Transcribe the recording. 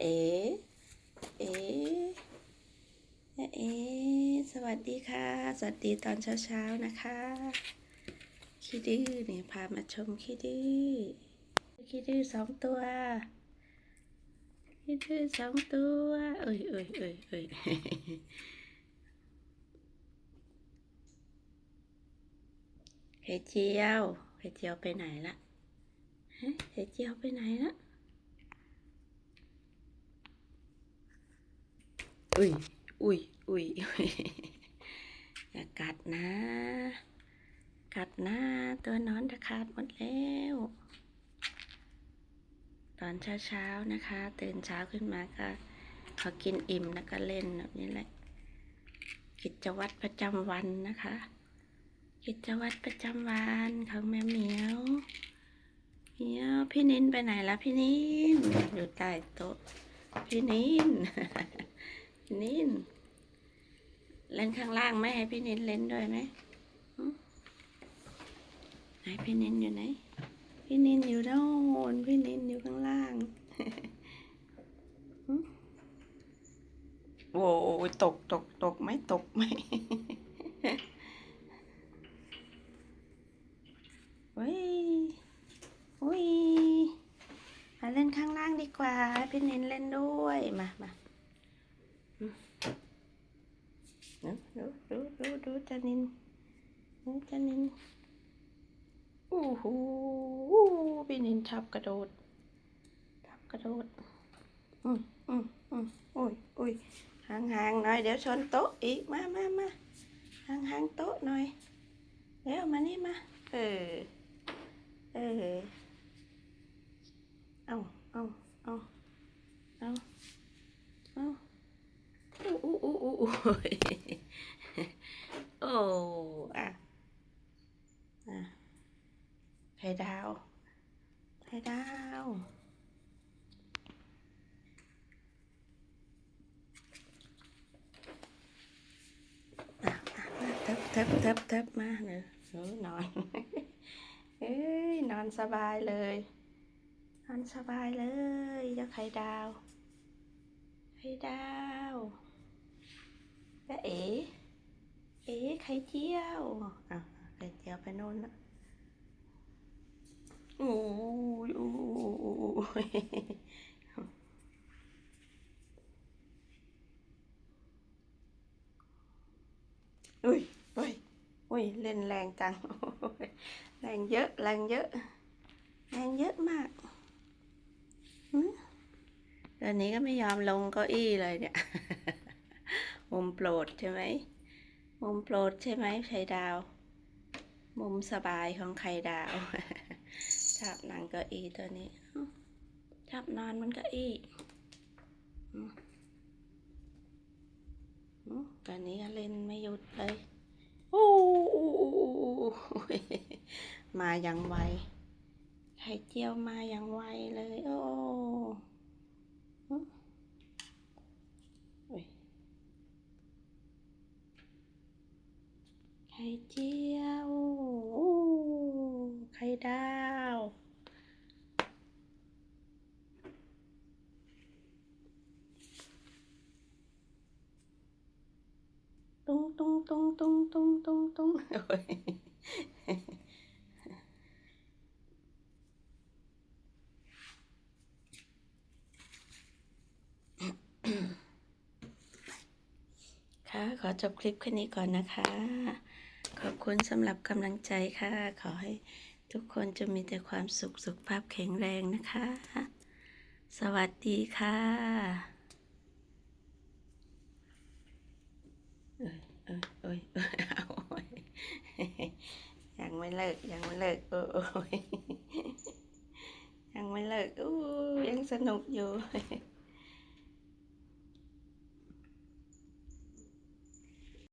เอ๋เอ๋ยะเอ๋สวัสดีค่ะ สวัสดีตอนเช้าๆนะคะคิดดื้อเนี่ยพามาชมคิดดื้อคิดดื้อสองตัวคิดดื้อสองตัว เอ้ยเอ้ยเอ้ยเอ้ยไข่เจียวไข่เจียวไปไหนละไข่เจียวไปไหนละ อุ้ย อุ้ย อุ้ยอย่ากัดนะ กัดนะ ตัวนอนจะขาดหมดแล้ว ตอนเช้าๆนะคะ ตื่นเช้าขึ้นมาก็พอกินอิ่มแล้วก็เล่นแบบนี้แหละ กิจวัตรประจำวันนะคะ กิจวัตรประจำวันของแม่เหมียวเหมียวพี่นินไปไหนละพี่นินอยู่ใต้โต๊ะพี่นิน พี่นินเล่นข้างล่างไหมให้พี่นินเล่นด้วยไหมไหนพี่นินอยู่ไหน พี่นินอยู่โน่นพี่นินอยู่ข้างล่างโอ้ยตกตกตกไหมตกไหมเฮ้ยอุ้ยมาเล่นข้างล่างดีกว่าให้พี่นินเล่นด้วย มามา ดูดูดูดูจานินดูจานินโอ้โหพี่นินชอบกระโดดชอบกระโดด อืมอืมอืมโอ้ยโอ้ยห่างห่างๆหน่อยเดี๋ยวชนโต๊ะอีกมามามาห่างห่างๆโต๊ะหน่อยเดี๋ยวมานี่มา เออ เออ เอาเอาเอาเอาเอาอู้อู้อู้ อู้อู้โอ้อะอะไข่ดาวไข่ดาวอะอะมาเทิบเทิบเทิบเทิบมาเนอะหนูนอน เอ้ยนอนสบายเลย นอนสบายเลยเจ้าไข่ดาว ไข่ดาว แล้วเอ๋เอ๋ไข่เจียวอะไข่เจียวไปโน่นละโอ้ยโอ้ยอุ้ยอุ้ยอุ้ยเล่นแรงจังแรงเยอะแรงเยอะแรงเยอะมากหืมตอนนี้ก็ไม่ยอมลงเก้าอี้เลยเนี่ย มุมโปรดใช่ไหม มุมโปรดใช่ไหมไข่ดาว มุมสบายของไข่ดาวชอบนั่งเก้าอี้ตัวนี้อ้าวชอบนอนบนเก้าอี้ตอนนี้ก็เล่นไม่หยุดเลยโอ้มาอย่างไวไข่เจียวมาอย่างไวเลย โอ้หึโอ้ย ไข่เจียวไข่ดาวตุ้งตุ้งตุ้งตุ้งตุ้งตุ้งตุ้งโอ้ยค่ะ ขอจบคลิปแค่นี้ก่อนนะคะ ขอบคุณสำหรับกำลังใจค่ะ ขอให้ทุกคนจะมีแต่ความสุขสุขภาพแข็งแรงนะคะ สวัสดีค่ะเอ้ยเอ้ยเอ้ยเอ้ยเอาโอ้ยยังไม่เลิก ยังไม่เลิกโอ้ยยังไม่เลิกอู้ยังสนุกอยู่